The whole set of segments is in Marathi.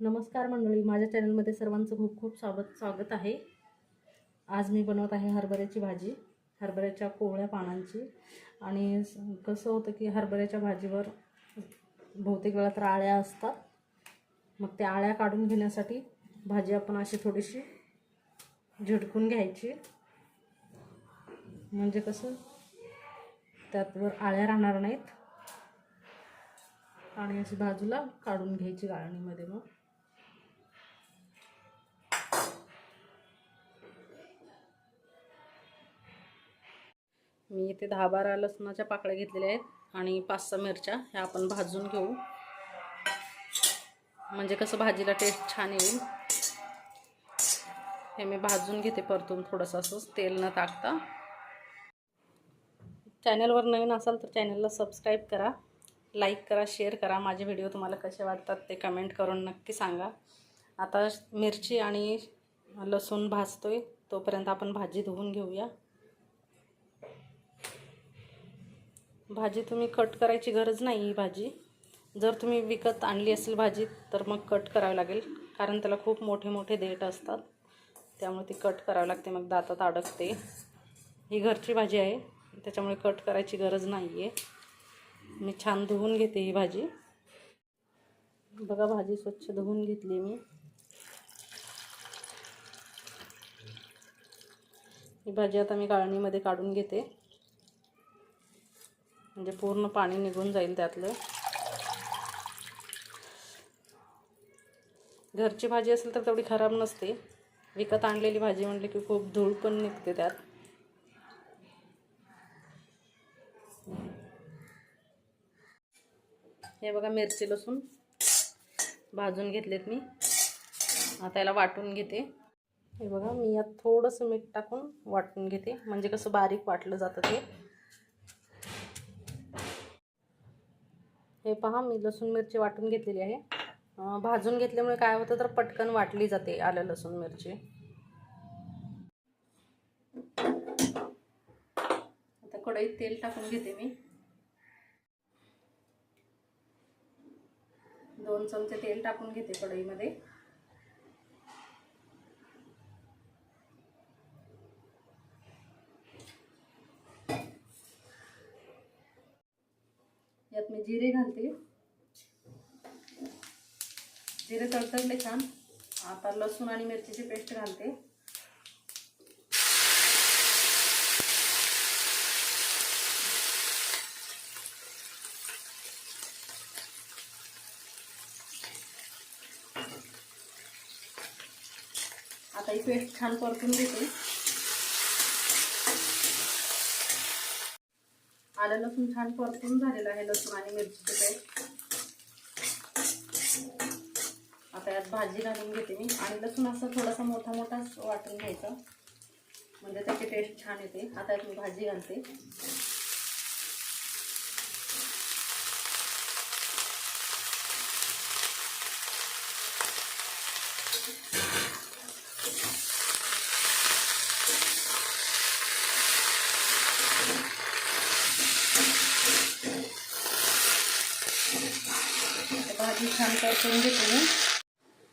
नमस्कार मंडळी माझ्या चॅनलमध्ये सर्वांचं खूप खूप स्वागत स्वागत आहे. आज मी बनवत आहे हरभऱ्याची भाजी हरभऱ्याच्या कोवळ्या पानांची. आणि स- कसं होतं की हरभऱ्याच्या भाजीवर बहुतेक वेळा तर आळ्या असतात. मग त्या आळ्या काढून घेण्यासाठी भाजी आपण अशी थोडीशी झिडकून घ्यायची. म्हणजे कसं त्यातवर आळ्या राहणार नाहीत. आणि अशी बाजूला काढून घ्यायची गाळणीमध्ये मग. मी इथे दहा बारा लसणाच्या पाकळ्या घेतलेल्या आहेत आणि पाच सहा मिरच्या ह्या आपण भाजून घेऊ. म्हणजे कसं भाजीला टेस्ट छान येईल. हे मी भाजून घेते परतून थोडंसं असंच तेल न टाकता चॅनलवर नवीन असाल तर चॅनलला सबस्क्राईब करा लाईक करा शेअर करा. माझे व्हिडिओ तुम्हाला कसे वाटतात ते कमेंट करून नक्की सांगा. आता मिरची आणि लसूण भाजतोय तोपर्यंत आपण भाजी धुवून घेऊया. भाजी तुम्ही कट करायची गरज नाही ही भाजी. जर तुम्ही विकत आणली असेल भाजी तर मग कट करावी लागेल. कारण त्याला खूप मोठे मोठे देठ असतात. त्यामुळे ती कट करावी लागते. मग दातात अडकते. ही घरची भाजी आहे. त्याच्यामुळे कट करायची गरज नाही आहे मी छान धुवून घेते ही भाजी. बघा भाजी स्वच्छ धुवून घेतली मी. ही भाजी आता मी गाळणीमध्ये काढून घेते. म्हणजे पूर्ण पाणी निघून जाईल त्यातलं. घरची भाजी असेल तर तेवढी खराब नसते. विकत आणलेली भाजी म्हटली की खूप धूळ पण निघते त्यात. हे बघा मिरची लसूण भाजून घेतलेत मी. आता याला वाटून घेते. हे बघा मी यात थोडंसं मीठ टाकून वाटून घेते. म्हणजे कसं बारीक वाटलं जातं ते. हे पहा मी लसूण मिरची वाटून घेतलेली आहे. भाजून घेतल्यामुळे काय होतं तर पटकन वाटली जाते आलं लसूण मिरची. आता कढईत तेल टाकून घेते मी. दोन चमचे तेल टाकून घेते कढईमध्ये. यात मी जिरे घालते. जिरे तडतडले छान. आता लसूण आणि मिरचीची पेस्ट घालते. आता ही पेस्ट छान परतून घेते. आलं लसूण छान परतून झालेलं आहे लसूण आणि मिरचीचं पेस्ट. आता यात भाजी घालून घेते मी. आणि लसूण असं थोडासा मोठा मोठा वाटून घ्यायचा. म्हणजे त्याची टेस्ट छान येते. आता यात मी भाजी घालते आता भाजी छान परतून घेतो मी.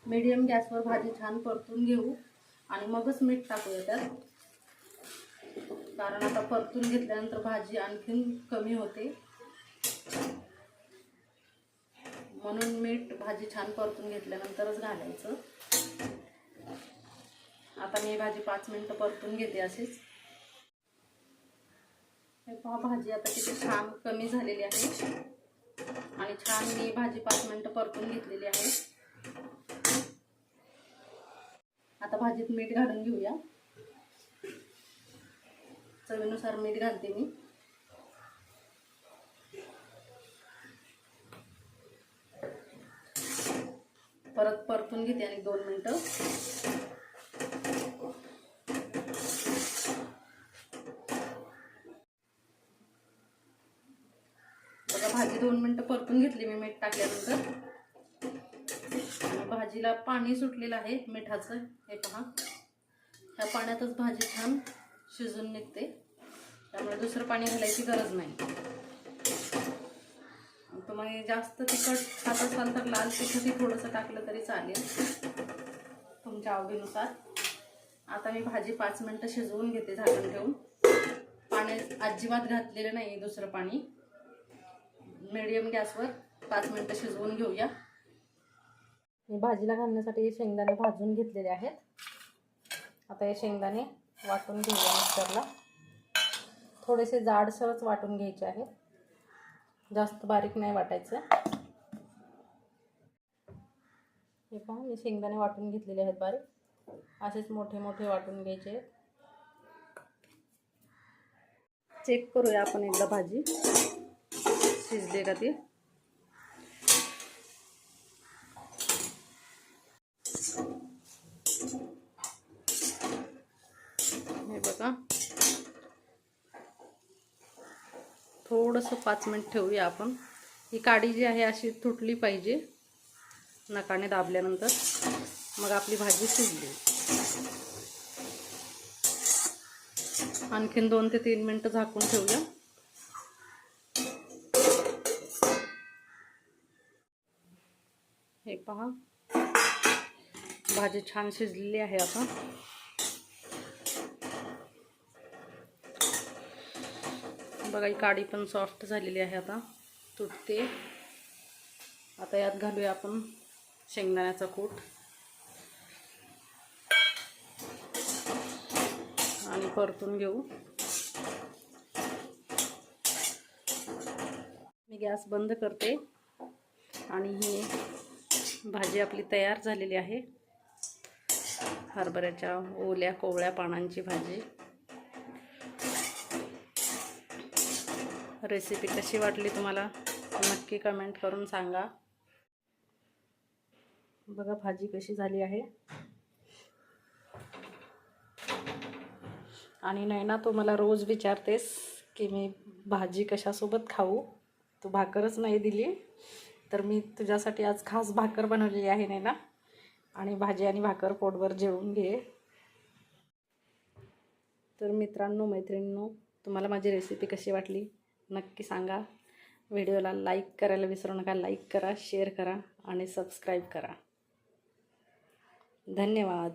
मीडियम गॅसवर भाजी छान परतून घेऊ आणि मगच मीठ टाकूया त्यात. कारण आता परतून घेतल्यानंतर भाजी आणखीन कमी होते. म्हणून मीठ भाजी छान परतून घेतल्यानंतरच घालायचं. आता मी भाजी पाच मिनटं परतून घेते अशीच. हे पहा भाजी आता किती छान कमी झालेली आहे. आणि छान मी भाजी पाच मिनटं परतून घेतलेली आहे. आता भाजीत मीठ घालून घेऊया. चवीनुसार मीठ घालते मी. परत परतून घेते आणि दोन मिनटं बघा भाजी दोन मिनटं परतून घेतली मी मीठ टाकल्यानंतर. भाजीला पाणी सुटलेलं आहे मिठाचं हे पहा. ह्या पाण्यातच भाजी छान शिजून निघते. त्यामुळे दुसरं पाणी घालायची गरज नाही. तुम्ही जास्त तिखट खात असाल तर लाल तिखटही थोडंसं टाकलं तरी चालेल. तुमच्या आवडीनुसार. आता मी भाजी पाच मिनटं शिजवून घेते झाकण ठेवून. पाणी अजिबात घातलेलं नाही दुसरं पाणी. मिडियम गॅसवर पाच मिनटं शिजवून घेऊया. मी भाजीला घालण्यासाठी शेंगदाणे भाजून घेतलेले आहेत. आता हे शेंगदाणे वाटून घेऊया मिक्सरला. थोडेसे जाडसरच वाटून घ्यायचे आहेत. जास्त बारीक नाही वाटायचं. हे पहा मी शेंगदाणे वाटून घेतलेले आहेत बारीक. असेच मोठे मोठे वाटून घ्यायचे आहेत. चेक करूया आपण एकदा भाजी. शिजले का ती? हे बघा. थोडंसं पाच मिनिट ठेवूया आपण. ही काडी जी आहे अशी तुटली पाहिजे. नकाने दाबल्यानंतर. मग आपली भाजी शिजली. आणखीन दोन ते तीन मिनटं झाकून ठेवूया. पहा. भाजी छान शिजलेली आहे आता. बघा ही काडी पण सॉफ्ट झालेली आहे आता. तुटते. आता यात घालूया आपण शेंगदाण्याचा कूट. आणि परतून घेऊ. मी गॅस बंद करते. आणि ही भाजी आपली तयार झालेली आहे. हरभऱ्याच्या ओल्या कोवळ्या पानांची भाजी. रेसिपी कशी वाटली तुम्हाला? नक्की कमेंट करून सांगा. बघा भाजी कशी झाली आहे. आणि नैना तू मला रोज विचारतेस की मी भाजी कशासोबत खाऊ? तू भाकरच नाही दिली. तर मी तुझ्यासाठी आज खास भाकर बनवलेली आहे नाही ना आणि भाजी आणि भाकर पोटभर जेवून घे. तर मित्रांनो मैत्रिणींनो तुम्हाला माझी रेसिपी कशी वाटली? नक्की सांगा. व्हिडिओला लाईक करायला विसरू नका. लाईक करा शेअर करा आणि सबस्क्राईब करा. धन्यवाद.